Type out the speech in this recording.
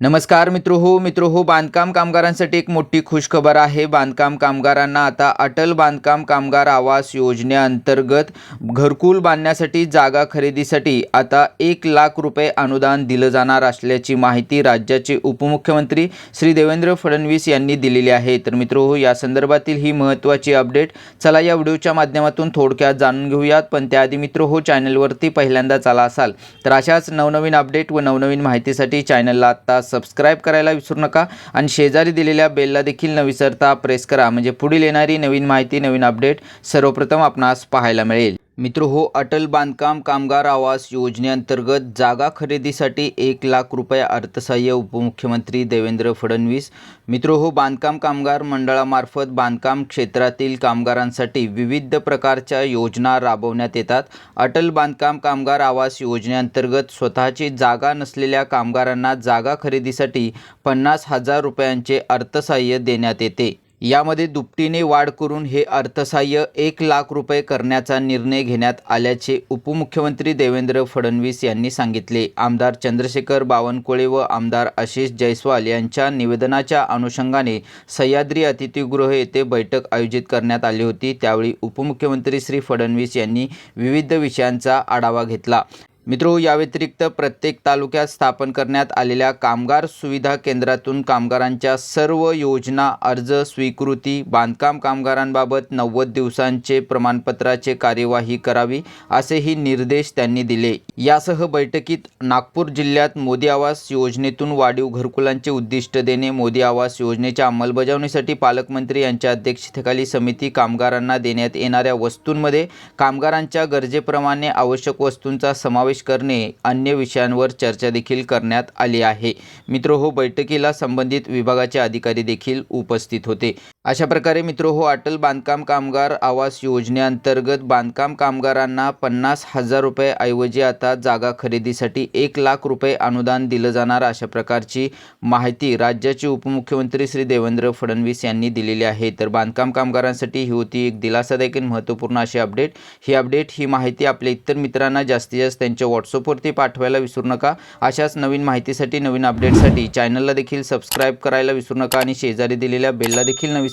नमस्कार मित्र हो मित्र हो बांधकाम कामगारांसाठी एक मोठी खुशखबर आहे. बांधकाम कामगारांना आता अटल बांधकाम कामगार आवास योजनेअंतर्गत घरकुल बांधण्यासाठी जागा खरेदीसाठी आता एक लाख रुपये अनुदान दिलं जाणार असल्याची माहिती राज्याचे उपमुख्यमंत्री श्री देवेंद्र फडणवीस यांनी दिलेली आहे. तर मित्र हो या संदर्भातील ही महत्त्वाची अपडेट चला या व्हिडिओच्या माध्यमातून थोडक्यात जाणून घेऊयात. पण त्याआधी मित्र हो चॅनलवरती पहिल्यांदाच आला असाल तर अशाच नवनवीन अपडेट व नवनवीन माहितीसाठी चॅनलला आत्ता सबस्क्राईब करायला विसरू नका. आणि शेजारी दिलेल्या बेलला देखील न विसरता प्रेस करा. म्हणजे पुढील येणारी नवीन माहिती नवीन अपडेट सर्वप्रथम आपणास पाहायला मिळेल. मित्र हो अटल बांधकाम कामगार आवास योजनेअंतर्गत जागा खरेदीसाठी एक लाख रुपये अर्थसहाय्य उपमुख्यमंत्री देवेंद्र फडणवीस. मित्र हो बांधकाम कामगार मंडळामार्फत बांधकाम क्षेत्रातील कामगारांसाठी विविध प्रकारच्या योजना राबवण्यात येतात. अटल बांधकाम कामगार आवास योजनेअंतर्गत स्वतःची जागा नसलेल्या कामगारांना जागा खरेदीसाठी पन्नास हजार रुपयांचे अर्थसहाय्य देण्यात येते. यामध्ये दुपटीने वाढ करून हे अर्थसहाय्य एक लाख रुपये करण्याचा निर्णय घेण्यात आल्याचे उपमुख्यमंत्री देवेंद्र फडणवीस यांनी सांगितले. आमदार चंद्रशेखर बावनकुळे व आमदार आशिष जयस्वाल यांच्या निवेदनाच्या अनुषंगाने सह्याद्री अतिथीगृह येथे बैठक आयोजित करण्यात आली होती. त्यावेळी उपमुख्यमंत्री श्री फडणवीस यांनी विविध विषयांचा आढावा घेतला. मित्रो या व्यतिरिक्त प्रत्येक तालुक्यात स्थापन करण्यात आलेल्या कामगार सुविधा केंद्रातून कामगारांच्या सर्व योजना अर्ज स्वीकृती बांधकाम कामगारांबाबत नव्वद दिवसांचे प्रमाणपत्राचे कार्यवाही करावी असेही निर्देश त्यांनी दिले. यासह बैठकीत नागपूर जिल्ह्यात मोदी आवास योजनेतून वाढीव घरकुलांचे उद्दिष्ट देणे मोदी आवास योजनेच्या अंमलबजावणीसाठी पालकमंत्री यांच्या अध्यक्षतेखाली समिती कामगारांना देण्यात येणाऱ्या वस्तूंमध्ये कामगारांच्या गरजेप्रमाणे आवश्यक वस्तूंचा समावेश करणे अन्य विषयांवर चर्चा देखील करण्यात आली आहे. मित्र हो बैठकीला संबंधित विभागाचे अधिकारी देखील उपस्थित होते. अशा प्रकारे मित्र हो अटल बांधकाम कामगार आवास योजनेअंतर्गत बांधकाम कामगारांना पन्नास हजार रुपये ऐवजी आता जागा खरेदीसाठी एक लाख रुपये अनुदान दिलं जाणार अशा प्रकारची माहिती राज्याचे उपमुख्यमंत्री श्री देवेंद्र फडणवीस यांनी दिलेली आहे. तर बांधकाम कामगारांसाठी ही होती एक दिलासादायक आणि महत्त्वपूर्ण अशी अपडेट. ही अपडेट ही माहिती आपल्या इतर मित्रांना जास्तीत जास्त त्यांच्या व्हॉट्सअपवरती पाठवायला विसरू नका. अशाच नवीन माहितीसाठी नवीन अपडेटसाठी चॅनलला देखील सबस्क्राईब करायला विसरू नका आणि शेजारी दिलेल्या बेलला देखील न